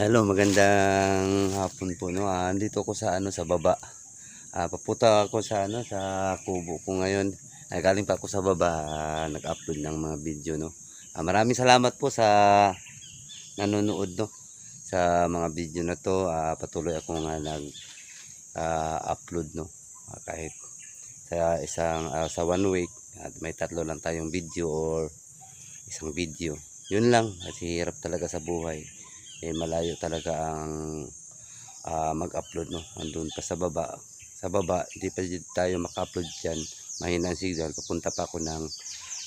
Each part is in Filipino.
Hello, magandang hapon po no. Ah, andito ko sa ano sa baba. Ah, papunta ako sa ano sa kubo ko ngayon. Ay galing pa ako sa baba, ah, nag-upload ng mga video no. Ah, maraming salamat po sa nanonood no sa mga video na to. Ah, patuloy ako nga nag ah, upload no. Ah, kahit sa isang ah, sa one week at may tatlo lang tayong video or isang video. Yun lang, kasi hirap talaga sa buhay eh malayo talaga ang ah, mag-upload no? Andun pa sa baba. Sa baba hindi pa tayo maka-upload dyan. Mahina ang signal. Papunta pa ako ng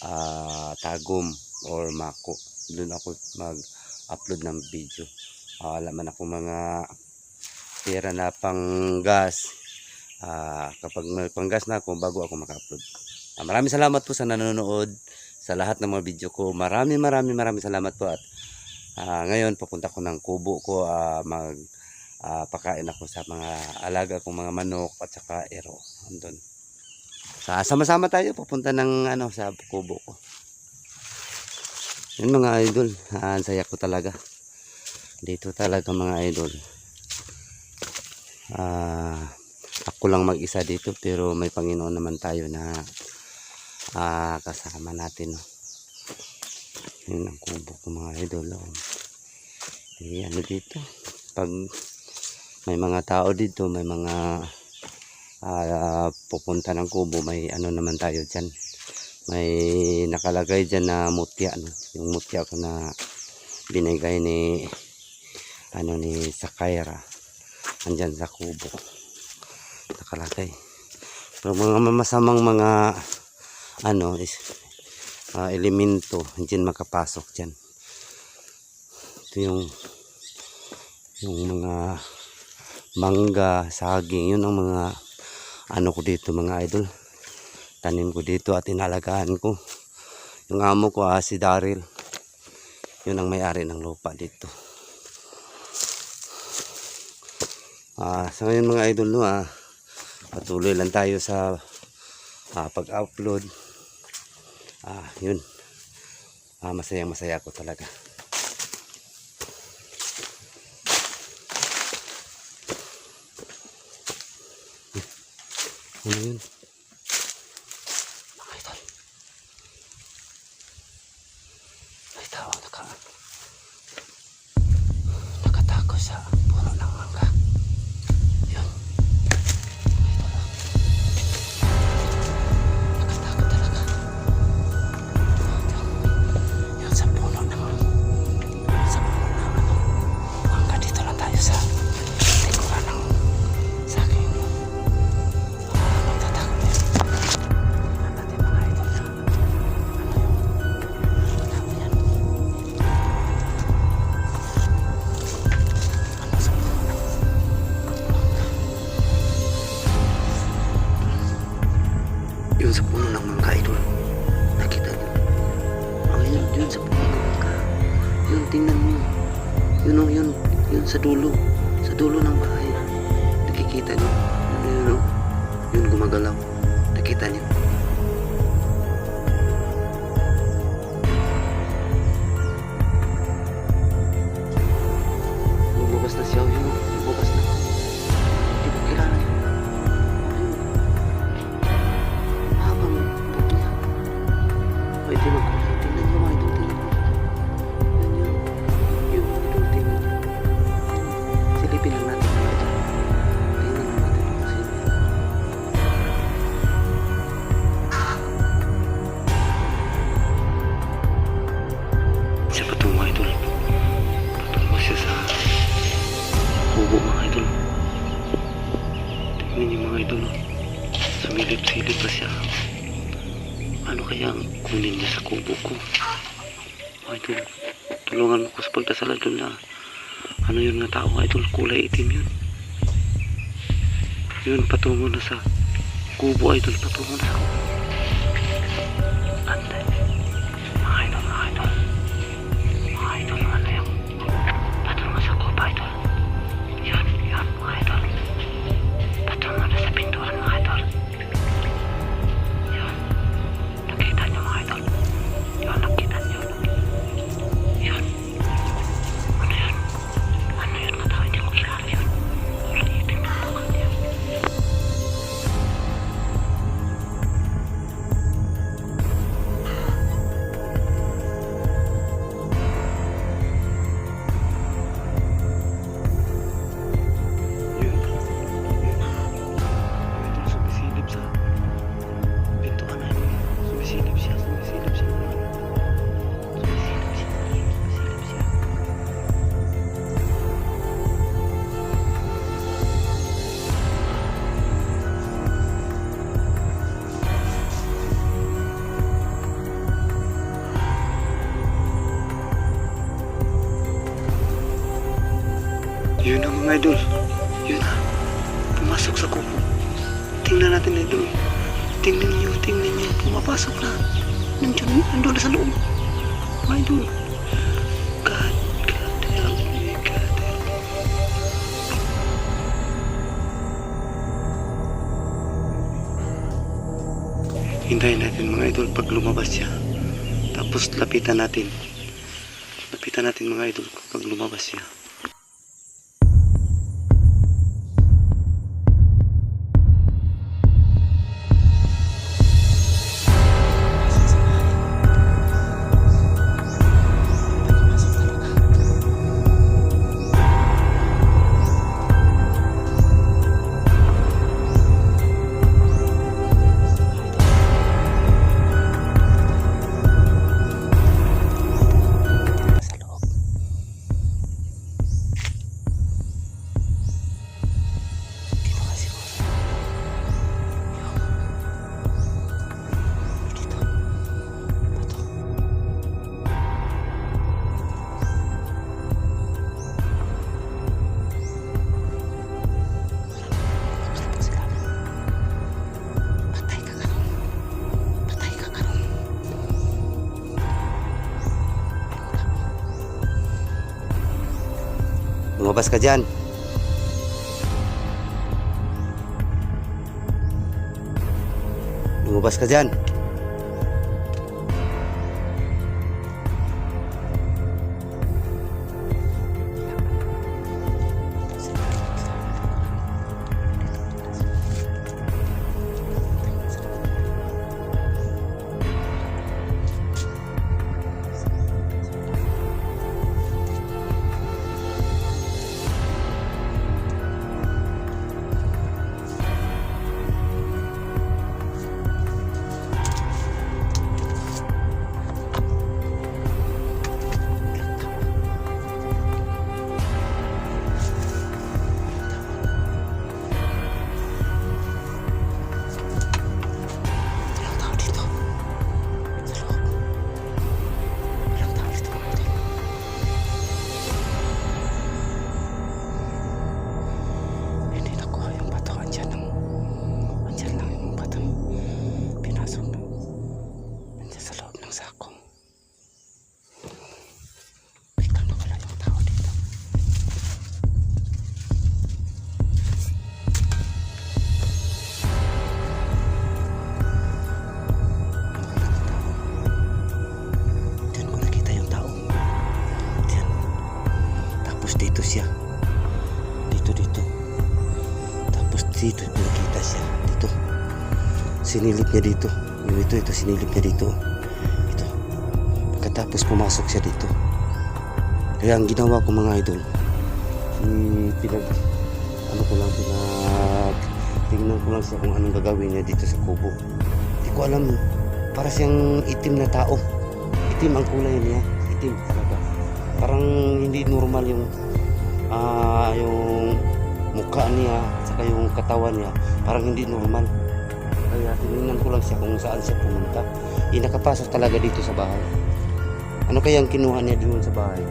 ah, Tagum or Mako. Doon ako mag-upload ng video. Ah, wala man ako mga pera na pang gas. Ah, kapag may panggas na ako bago ako maka-upload. Ah, maraming salamat po sa nanonood sa lahat ng mga video ko. Maraming maraming maraming salamat po at Ah, ngayon papunta ko ng kubo ko ah, mag ah, pakain ako sa mga alaga kong mga manok at saka ero andun. Sa sama-sama tayo papunta ng ano sa kubo ko. Yun mga idol, ah, saya ko talaga. Dito talaga mga idol. Ah, ako lang mag-isa dito pero may Panginoon naman tayo na ah, kasama natin. No? Yun ang kubo ko mga idol. Oh. Eh, ano dito? Pag may mga tao dito, may mga ah, pupunta ng kubo, may ano naman tayo dyan. May nakalagay dyan na mutya. No? Yung mutya ko na binigay ni ano ni Sakaira. Andyan sa kubo. Nakalagay. Pero mga masamang mga ano is ah, elemento hindi makapasok dyan. Ito yung yung mga mangga, saging yun ang mga ano ko dito mga idol. Tanim ko dito at inalagaan ko. Yung amo ko ah, si Daryl. Yun ang may-ari ng lupa dito. Ah, sa ngayon mga idol no ah, patuloy lang tayo sa ah, pag-upload ah yun. Ah, masayang masaya ko talaga ano yun sa dulo ng bahay nakikita niyo. Yun yun o yun gumagalaw. Nakita niyo. Lumabas na siya yun. Lumabas na. Hindi ko kilala yun. Habang buhok niya. Pwede magkulay oh. sumilip-silip pa siya. Ano kaya ang kunin niya sa kubo ko? Idol tulungan mo ko sa pagdasal idol na ano yun nga tao? Idol kulay itim yun. Yun patungo na sa kubo idol patungo na. sa kubo Yun na mga idol. Yun na. Pumasok sa kubo. Tingnan natin idol. Tingnan niyo, tingnan niyo. Pumapasok na. Nandiyan, nandun na sa loob. Mga idol. God, God help me, God help me. Hintayin natin mga idol pag lumabas siya. Tapos lapitan natin. Lapitan natin mga idol pag lumabas siya. Lumabas ka dyan. Lumabas siya. Dito, dito. Tapos dito nakita siya. Dito. Sinilip niya dito. Yung ito, ito, sinilip niya dito. Ito. Pagkatapos pumasok siya dito. Kaya ang ginawa ko mga idol, i- pinag, ano ko lang, pinag, tingnan ko lang siya kung anong gagawin niya dito sa kubo. Hindi ko alam, para siyang itim na tao. Itim ang kulay niya. Itim talaga. Parang hindi normal yung ah yung mukha niya saka yung katawan niya parang hindi normal. Kaya tinignan ko lang siya kung saan siya pumunta. Eh, talaga dito sa bahay. Ano kaya ang kinuha niya doon sa bahay?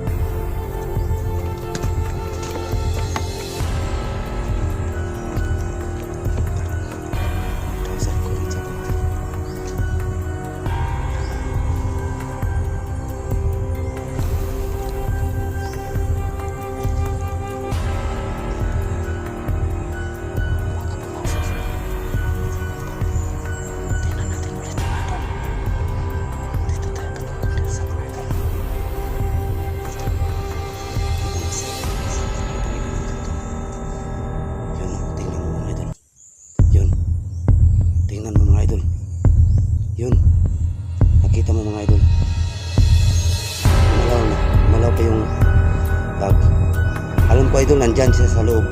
Idol, nandyan siya sa loob.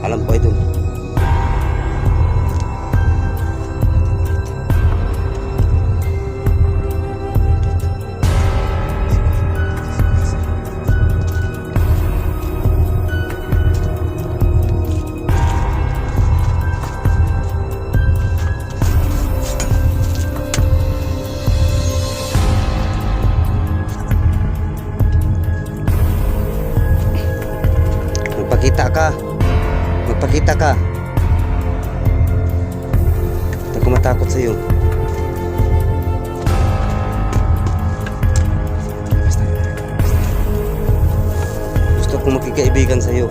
Alam ko idol. Sa'yo. Gusto kong makikaibigan sa'yo.